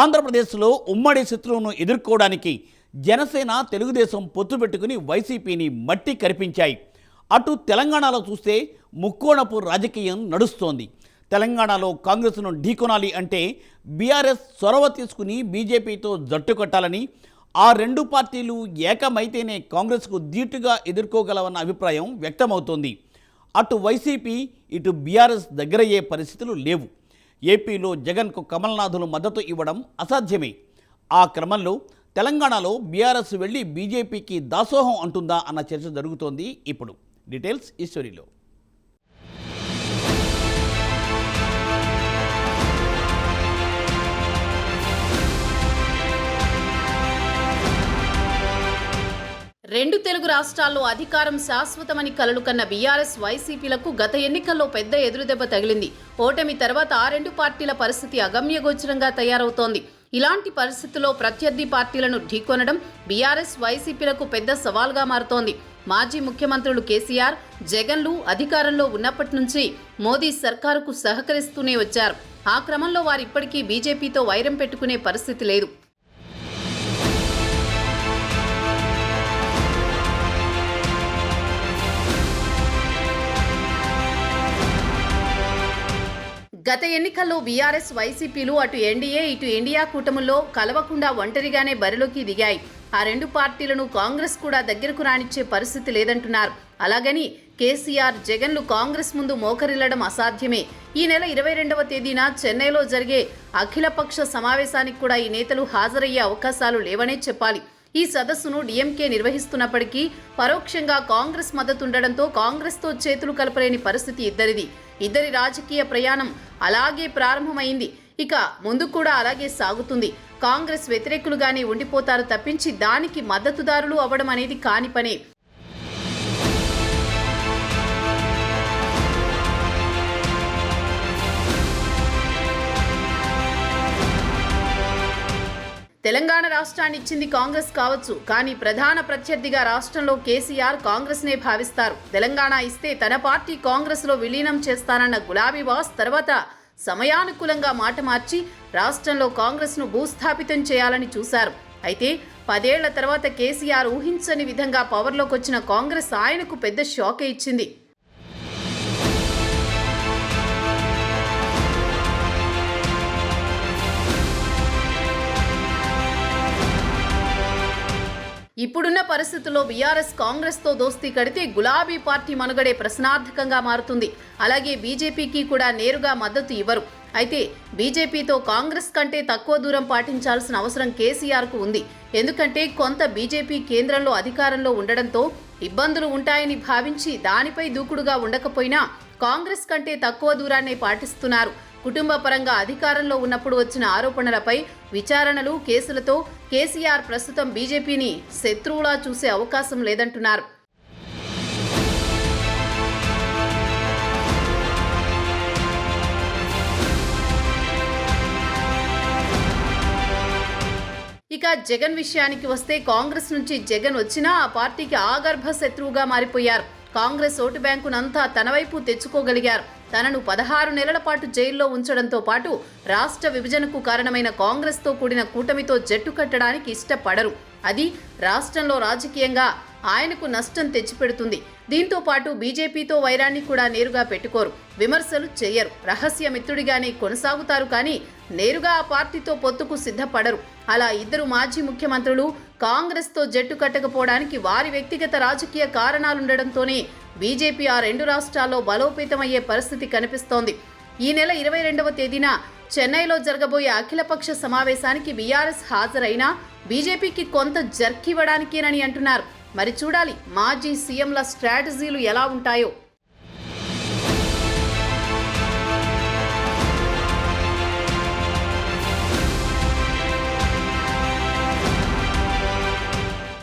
ఆంధ్రప్రదేశ్లో ఉమ్మడి శత్రువును ఎదుర్కోవడానికి జనసేన తెలుగుదేశం పొత్తు పెట్టుకుని వైసీపీని మట్టి కరిపించాయి. అటు తెలంగాణలో చూస్తే ముక్కోణపు రాజకీయం నడుస్తోంది. తెలంగాణలో కాంగ్రెస్ను ఢీకొనాలి అంటే బీఆర్ఎస్ చొరవ తీసుకుని బీజేపీతో జట్టు కట్టాలని ఆ రెండు పార్టీలు ఏకమైతేనే కాంగ్రెస్కు ధీటుగా ఎదుర్కోగలవన్న అభిప్రాయం వ్యక్తమవుతోంది. అటు వైసీపీ ఇటు బీఆర్ఎస్ దగ్గరయ్యే పరిస్థితులు లేవు. ఏపీలో జగన్కు కమల్నాథులు మద్దతు ఇవ్వడం అసాధ్యమే. ఆ క్రమంలో తెలంగాణలో బీఆర్ఎస్ వెళ్ళి బీజేపీకి దాసోహం అంటుందా అన్న చర్చ జరుగుతోంది ఇప్పుడు. డీటెయిల్స్ ఈ స్టోరీలో. రెండు తెలుగు రాష్ట్రాల్లో అధికారం శాశ్వతమని కలలు కన్న బీఆర్ఎస్ వైసీపీలకు గత ఎన్నికల్లో పెద్ద ఎదురుదెబ్బ తగిలింది. ఓటమి తర్వాత ఆ రెండు పార్టీల పరిస్థితి అగమ్యగోచరంగా తయారవుతోంది. ఇలాంటి పరిస్థితుల్లో ప్రత్యర్థి పార్టీలను ఢీకొనడం బీఆర్ఎస్ వైసీపీలకు పెద్ద సవాల్గా మారుతోంది. మాజీ ముఖ్యమంత్రులు కేసీఆర్ జగన్లు అధికారంలో ఉన్నప్పటి నుంచి మోదీ సర్కారుకు సహకరిస్తూనే వచ్చారు. ఆ క్రమంలో వారు ఇప్పటికీ బీజేపీతో వైరం పెట్టుకునే పరిస్థితి లేదు. గత ఎన్నికల్లో బీఆర్ఎస్ వైసీపీలు అటు ఎన్డీఏ ఇటు ఇండియా కూటముల్లో కలవకుండా ఒంటరిగానే బరిలోకి దిగాయి. ఆ రెండు పార్టీలను కాంగ్రెస్ కూడా దగ్గరకు రానిచ్చే పరిస్థితి లేదంటున్నారు. అలాగని కేసీఆర్ జగన్లు కాంగ్రెస్ ముందు మోకరిల్లడం అసాధ్యమే. ఈ నెల ఇరవై రెండవ తేదీన చెన్నైలో జరిగే అఖిలపక్ష సమావేశానికి కూడా ఈ నేతలు హాజరయ్యే అవకాశాలు లేవనే చెప్పాలి. ఈ సదస్సును డిఎంకే నిర్వహిస్తున్నప్పటికీ పరోక్షంగా కాంగ్రెస్ మద్దతుండడంతో కాంగ్రెస్తో చేతులు కలపలేని పరిస్థితి ఇద్దరిది. ఇద్దరి రాజకీయ ప్రయాణం అలాగే ప్రారంభమైంది. ఇక ముందు కూడా అలాగే సాగుతుంది. కాంగ్రెస్ వ్యతిరేకులుగానే ఉండిపోతారు తప్పించి దానికి మద్దతుదారులు అవ్వడం అనేది కాని పనే. తెలంగాణ రాష్ట్రాన్ని ఇచ్చింది కాంగ్రెస్ కావచ్చు కానీ ప్రధాన ప్రత్యర్థిగా రాష్ట్రంలో కేసీఆర్ కాంగ్రెస్నే భావిస్తారు. తెలంగాణ ఇస్తే తన పార్టీ కాంగ్రెస్లో విలీనం చేస్తానన్న గులాబీ బాస్ తర్వాత సమయానుకూలంగా మాట మార్చి రాష్ట్రంలో కాంగ్రెస్ను భూస్థాపితం చేయాలని చూశారు. అయితే పదేళ్ళ తర్వాత కేసీఆర్ ఊహించని విధంగా పవర్లోకి వచ్చిన కాంగ్రెస్ ఆయనకు పెద్ద షాకే ఇచ్చింది. ఇప్పుడున్న పరిస్థితుల్లో బీఆర్ఎస్ కాంగ్రెస్తో దోస్తీ కడితే గులాబీ పార్టీ మనుగడే ప్రశ్నార్థకంగా మారుతుంది. అలాగే బీజేపీకి కూడా నేరుగా మద్దతు ఇవ్వరు. అయితే బీజేపీతో కాంగ్రెస్ కంటే తక్కువ దూరం పాటించాల్సిన అవసరం కేసీఆర్కు ఉంది. ఎందుకంటే కొంత బీజేపీ కేంద్రంలో అధికారంలో ఉండడంతో ఇబ్బందులు ఉంటాయని భావించి దానిపై దూకుడుగా ఉండకపోయినా కాంగ్రెస్ కంటే తక్కువ దూరాన్నే పాటిస్తున్నారు. కుటుంబ పరంగా అధికారంలో ఉన్నప్పుడు వచ్చిన ఆరోపణలపై విచారణలు కేసులతో కేసీఆర్ ప్రస్తుతం బీజేపీని శత్రువులా చూసే అవకాశం లేదంటున్నారు. ఇక జగన్ విషయానికి వస్తే కాంగ్రెస్ నుంచి జగన్ వచ్చినా ఆ పార్టీకి ఆగర్భ శత్రువుగా మారిపోయారు. కాంగ్రెస్ ఓటు బ్యాంకునంతా తన వైపు తెచ్చుకోగలిగారు. తనను పదహారు నెలల పాటు జైల్లో ఉంచడంతో పాటు రాష్ట్ర విభజనకు కారణమైన కాంగ్రెస్తో కూడిన కూటమితో జట్టు కట్టడానికి ఇష్టపడరు. అది రాష్ట్రంలో రాజకీయంగా ఆయనకు నష్టం తెచ్చిపెడుతుంది. దీంతో పాటు బీజేపీతో వైరాన్ని కూడా నేరుగా పెట్టుకోరు. విమర్శలు చేయరు. రహస్య మిత్రుడిగానే కొనసాగుతారు కానీ నేరుగా ఆ పార్టీతో పొత్తుకు సిద్ధపడరు. అలా ఇద్దరు మాజీ ముఖ్యమంత్రులు కాంగ్రెస్తో జట్టు కట్టకపోవడానికి వారి వ్యక్తిగత రాజకీయ కారణాలుండడంతోనే బీజేపీ ఆ రెండు రాష్ట్రాల్లో బలోపేతమయ్యే పరిస్థితి కనిపిస్తోంది. ఈ నెల ఇరవై రెండవ తేదీన చెన్నైలో జరగబోయే అఖిలపక్ష సమావేశానికి బీఆర్ఎస్ హాజరైనా బీజేపీకి కొంత జర్కివ్వడానికేనని అంటున్నారు. మరి చూడాలి మాజీ సీఎంల స్ట్రాటజీలు ఎలా ఉంటాయో.